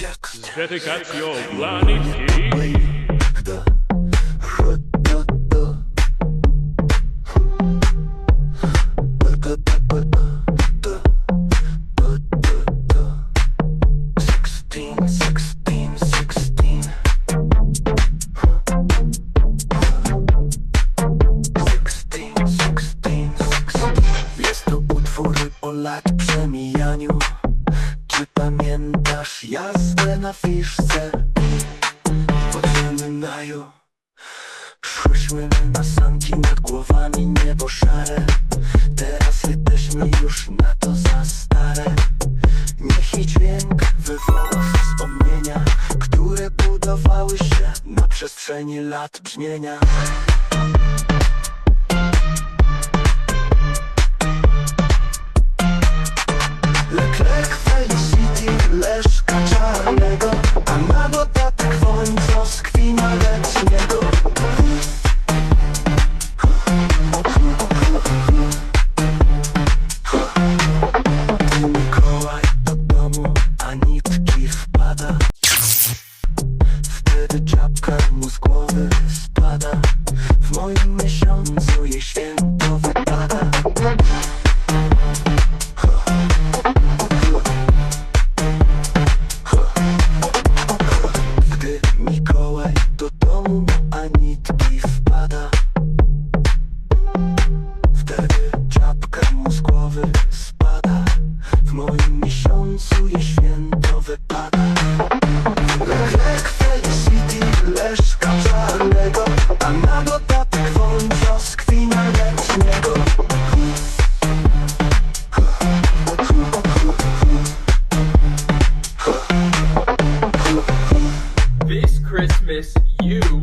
z dedykacją dla Niski. Jest to utwór o lat przemijaniu Czy pamiętasz? Jazdę na fiszce? Pod naju Szłyśmy na sanki nad głowami niebo szare. Teraz jesteśmy już na to za stare. Niech i dźwięk wywoła wspomnienia Które budowały się na przestrzeni lat brzmienia Moim miesiącu jej święto wypada Gdy Mikołaj do domu, a nitki wpada Wtedy czapka mu z głowy spada. W moim miesiącu jej święto wypada Leclerc, Felicity, Leszka you.